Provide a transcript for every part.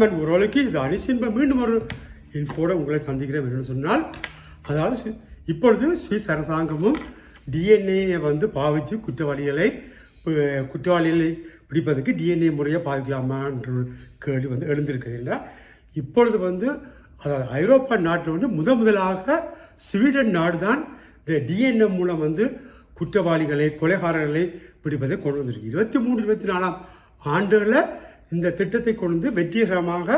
வணக்கம் உறவுக்கு இது அனிசின்ப மீண்டும் ஒரு இன்ஃபோட உங்களை சந்திக்கிறேன் என்னன்னு சொன்னால் அதாவது இப்பொழுது சுவிஸ் அரசாங்கமும் டிஎன்ஏ வந்து பாவித்து குற்றவாளிகளை குற்றவாளிகளை பிடிப்பதற்கு டிஎன்ஏ முறையை பாவிக்கலாமான்ற ஒரு கேள்வி வந்து எழுந்திருக்கிறீங்களா இப்பொழுது வந்து அதாவது ஐரோப்பா நாட்டில் வந்து முத முதலாக ஸ்வீடன் நாடு தான் இந்த டிஎன்ஏ மூலம் வந்து குற்றவாளிகளை கொலைகாரர்களை பிடிப்பதை கொண்டு வந்திருக்கு. இருபத்தி மூணு இருபத்தி நாலாம் ஆண்டுகளில் இந்த திட்டத்தை கொண்டு வந்து வெற்றிகரமாக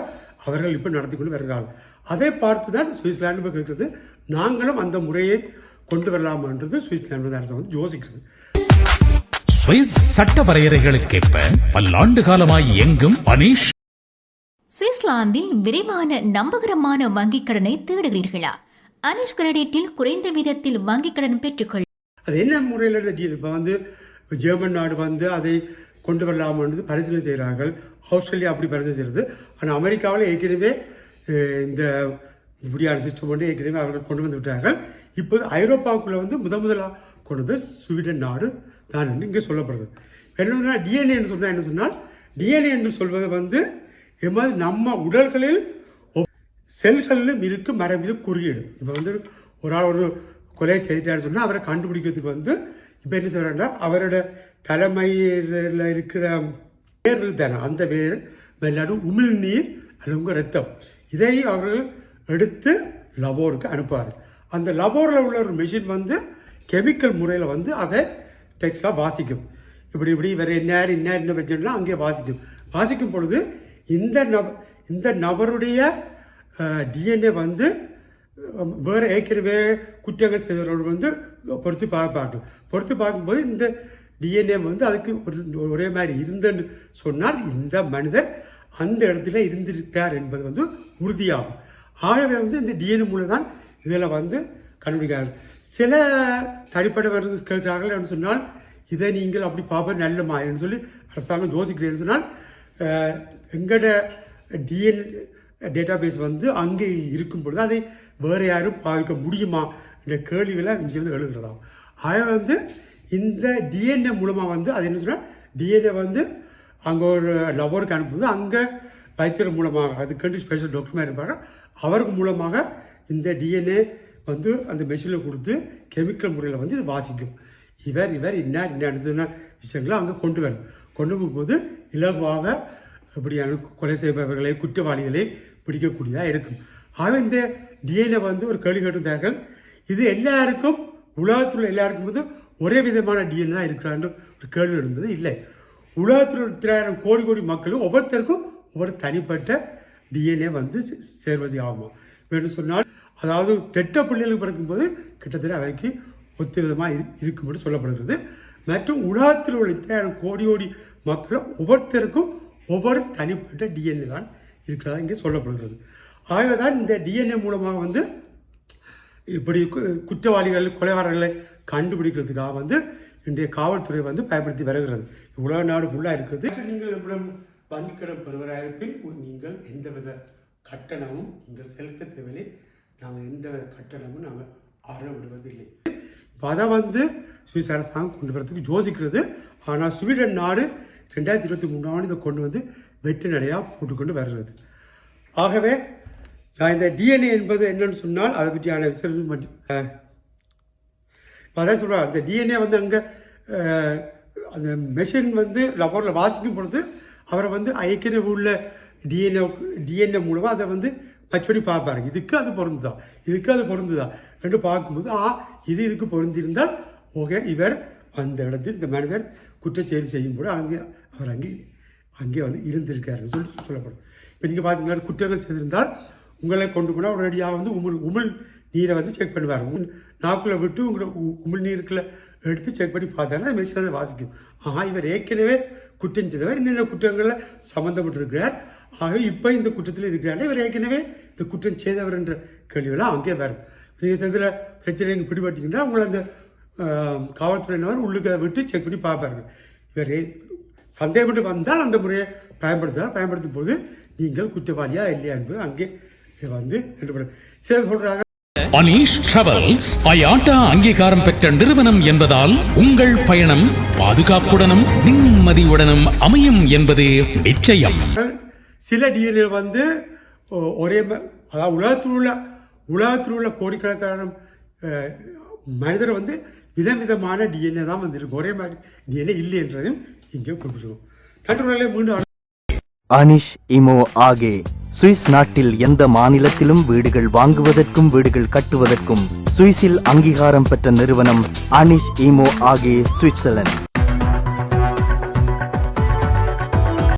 அவர்கள் இப்போ நடத்தி கொண்டு வருகிறார்கள். அதை பார்த்து தான் சுவிட்சர்லாந்து இப்போ கேட்குறது நாங்களும் அந்த முறையை கொண்டு வரலாமான்றது சுவிட்சர்லாந்து அரசு வந்து யோசிக்கிறது. சுவிஸ் சட்ட வரையறைகளுக்கேற்ப பல்லாண்டு காலமாய் இயங்கும் அனீஷ் சுவிட்சர்லாந்தில் விரைவான நம்பகரமான வங்கிக் கடனை தேடுகிறீர்களா? அனிஷ் கிரெடிட்டில் குறைந்த விதத்தில் வங்கிக் கடன் பெற்றுக்கொள். அது என்ன முறையில் இப்போ வந்து ஜெர்மன் நாடு வந்து அதை கொண்டு வரலாமான்னு பரிசீலனை செய்கிறார்கள். ஆஸ்திரேலியா அப்படி பரிசீலனை செய்கிறது. ஆனால் அமெரிக்காவில் ஏற்கனவே இந்த இப்படியான சிஸ்டம் ஒன்று ஏற்கனவே அவர்கள் கொண்டு வந்து விட்டார்கள். இப்போது ஐரோப்பாவுக்குள்ளே வந்து முத முதலாக கொண்டு வந்து ஸ்வீடன் நாடு தான் என்று இங்கே சொல்லப்படுது. என்னன்னா டிஎன்ஏன்னு சொன்னால் என்ன சொன்னால் டிஎன்ஏ என்று சொல்வது வந்து எம்மாதிரி நம்ம உடல்களில் செல்களிலும் இருக்கும் மரபிலும் குறியீடு இப்போ வந்து ஒரு ஆள் ஒரு கொலை செய்தான்னு சொன்னால் அவரை கண்டுபிடிக்கிறதுக்கு வந்து இப்போ என்ன சொல்கிறேன்னா அவரோட தலைமையில் இருக்கிற வேர் தானே அந்த வேர் விளையாடு உமிழ்நீர் அது உங்கள் ரத்தம் இதை அவர்கள் எடுத்து லபோருக்கு அனுப்புவார். அந்த லபோரில் உள்ள ஒரு மிஷின் வந்து கெமிக்கல் முறையில் வந்து அதை டெக்ஸ்டாக வாசிக்கும். இப்படி இப்படி வேறு என்ன இன்னார் என்ன வச்சோம்னா அங்கே வாசிக்கும். வாசிக்கும் பொழுது இந்த நப இந்த நபருடைய டிஎன்ஏ வந்து வேறு ஏற்கனவே குற்றங்கள் செய்தவர்கள் வந்து பொறுத்து பார்ப்பாங்க பொறுத்து பார்க்கும்போது இந்த டிஎன்ஏ வந்து அதுக்கு ஒரு ஒரே மாதிரி இருந்தன்னு சொன்னால் இந்த மனிதர் அந்த இடத்துல இருந்திருக்கார் என்பது வந்து உறுதியாகும். ஆகவே வந்து இந்த டிஎன்ஏ மூலம் தான் இதில் வந்து கண்டுபிடிக்கிறார். சில தனிப்பட்ட கேட்கிறார்கள் என்று சொன்னால் இதை நீங்கள் அப்படி பார்ப்ப நல்ல என்று சொல்லி அரசாங்கம் யோசிக்கிறேன்னு சொன்னால் எங்கட டிஎன் டேட்டா பேஸ் வந்து அங்கே இருக்கும் பொழுது அதை வேறு யாரும் பாவிக்க முடியுமா? என்ற கேள்விகளை இங்கே வந்து எழுதுகிறதாம் ஆக வந்து இந்த டிஎன்ஏ மூலமாக வந்து அது என்ன சொன்னால் டிஎன்ஏ வந்து அங்கே ஒரு லவருக்கு அனுப்புவது அங்கே வைத்தியர் மூலமாக அதுக்கு ஸ்பெஷல் டாக்டர் இருப்பாங்க. அவருக்கு மூலமாக இந்த டிஎன்ஏ வந்து அந்த மெஷினில் கொடுத்து கெமிக்கல் முறையில் வந்து இது வாசிக்கும். இவர் இவர் இன்னார் இன்னார் விஷயங்களை அங்கே கொண்டு வரும். கொண்டு போகும்போது இலகுவாக இப்படியான கொலை செய்பவர்களை குற்றவாளிகளை பிடிக்கக்கூடியதாக இருக்கும். ஆக இந்த டிஎன்ஏ வந்து ஒரு கேள்வி கேட்டிருந்தார்கள் இது எல்லாருக்கும் உலகத்தில் எல்லாருக்கும் வந்து ஒரே விதமான டிஎன்ஏ தான் இருக்கிறான்னு ஒரு கேள்வி இருந்தது இல்லை. உலகத்தில் இருக்கிற கோடி கோடி மக்களும் ஒவ்வொருத்தருக்கும் ஒவ்வொரு தனிப்பட்ட டிஎன்ஏ வந்து சே- சேர்வது ஆகுமா. வேணும் சொன்னால் அதாவது கெட்ட பிள்ளைகளுக்கு பிறக்கும்போது கிட்டத்தட்ட அவைக்கு ஒத்து விதமாக இரு இருக்கும்படி சொல்லப்படுகிறது. மற்றும் உலகத்தில் உள்ள இத்தனை கோடி கோடி மக்களும் ஒவ்வொருத்தருக்கும் ஒவ்வொரு தனிப்பட்ட டிஎன்ஏ தான் இருக்கிறதா இங்கே சொல்லப்படுகிறது. ஆகவே தான் இந்த டிஎன்ஏ மூலமாக வந்து இப்படி கு- குற்றவாளிகள் கொலைகாரர்களை கண்டுபிடிக்கிறதுக்காக வந்து இன்றைய காவல்துறை வந்து பயன்படுத்தி வருகிறது. உலக நாடு ஃபுல்லாக இருக்குது. நீங்கள் இவ்வளவு வங்கி கடன் பெறுவராக இருப்பின் நீங்கள் எந்தவித கட்டணமும் நீங்கள் செலுத்த தேவையில்லை. நாங்கள் எந்த கட்டணமும் நாங்கள் அற விடுவதில்லை இப்போ அதை வந்து சுவிஸ் அரசாங்கம் கொண்டு வரதுக்கு யோசிக்கிறது. ஆனால் ஸ்வீடன் நாடு ரெண்டாயிரத்தி இருபத்தி மூணாம் ஆண்டு இதை கொண்டு வந்து வெற்றி நடையாக போட்டுக்கொண்டு வர்றது ஆகவே நான் இந்த டிஎன்ஏ என்பது என்னன்னு சொன்னால் அதை பற்றியான விசாரணை மட்டும் அதான் சொல்கிறார் அந்த டிஎன்ஏ வந்து அங்கே அந்த மெஷின் வந்து லபோரில் வாசிக்கும் பொழுது அவரை வந்து ஐக்கிய உள்ள டிஎன்ஏ டிஎன்ஏ மூலமாக அதை வந்து மச் பார்ப்பாருங்க. இதுக்கு அது பொருந்துதா? இதுக்கு அது பொருந்துதா? என்று பார்க்கும்போது ஆ இது இதுக்கு பொருந்திருந்தால் ஓகே இவர் அந்த இடத்தில் இந்த மனிதர் குற்றச்செயல் செய்யும்போது அங்கே அவர் அங்கே அங்கே வந்து இருந்திருக்காருன்னு சொல்லி சொல்லப்படும். இப்போ நீங்கள் பார்த்தீங்கன்னா குற்றங்கள் செய்திருந்தால் உங்களை கொண்டு போனால் உடனடியாக வந்து உமிழ் உமிழ் நீரை வந்து செக் பண்ணுவார். உமிழ் நாக்குள்ள விட்டு உங்களை உ- உமிழ் நீருக்குள்ள எடுத்து செக் பண்ணி பார்த்தாங்கன்னா மெஷின் அதை வாசிக்கும். ஆஹா இவர் ஏற்கனவே குற்றம் செய்தவர் என்னென்ன குற்றங்களில் சம்மந்தப்பட்டிருக்கிறார் ஆக இப்போ இந்த குற்றத்தில் இருக்கிறார் இவர் ஏற்கனவே இந்த குற்றம் செய்தவர் என்ற கேள்வியெல்லாம் அங்கே வரும். நீங்கள் செய்தில் பிரச்சனை எங்கே பிடிபட்டிங்கன்னா உங்களை அந்த காவல்துறையினர் உள்ளுக்க விட்டு செக் பண்ணி பார்ப்பாங்க இவர் சந்தேகப்பட்டு வந்தால் அந்த முறையை பயன்படுத்தலாம். பயன்படுத்தும் போது நீங்கள் குற்றவாளியா இல்லையா என்பது அங்கே வந்து சிலர் சொல்றாங்க அனீஷ் டிராவல்ஸ் அயாட்டா அங்கீகாரம் பெற்ற நிறுவனம் என்பதால் உங்கள் பயணம் பாதுகாப்புடனும் நிம்மதியுடனும் அமையும் என்பது நிச்சயம். சில டிஎன்ஏ வந்து ஒரே அதாவது உலகத்தில் உள்ள உலகத்தில் உள்ள கோடிக்கணக்கான மனிதர் வந்து விதவிதமான டிஎன்ஏ தான் வந்திருக்கும். ஒரே மாதிரி டிஎன்ஏ இல்லை என்றதையும் இங்கே குறிப்பிடுவோம். நண்பர்களே மீண்டும் அனிஷ் இமோ ஆகே. சுவிஸ் நாட்டில் எந்த மாநிலத்திலும் வீடுகள் வாங்குவதற்கும் வீடுகள் கட்டுவதற்கும் சுவிஸில் அங்கீகாரம் பெற்ற நிறுவனம் அனிஷ் இமோ ஆகே சுவிட்சர்லாந்து.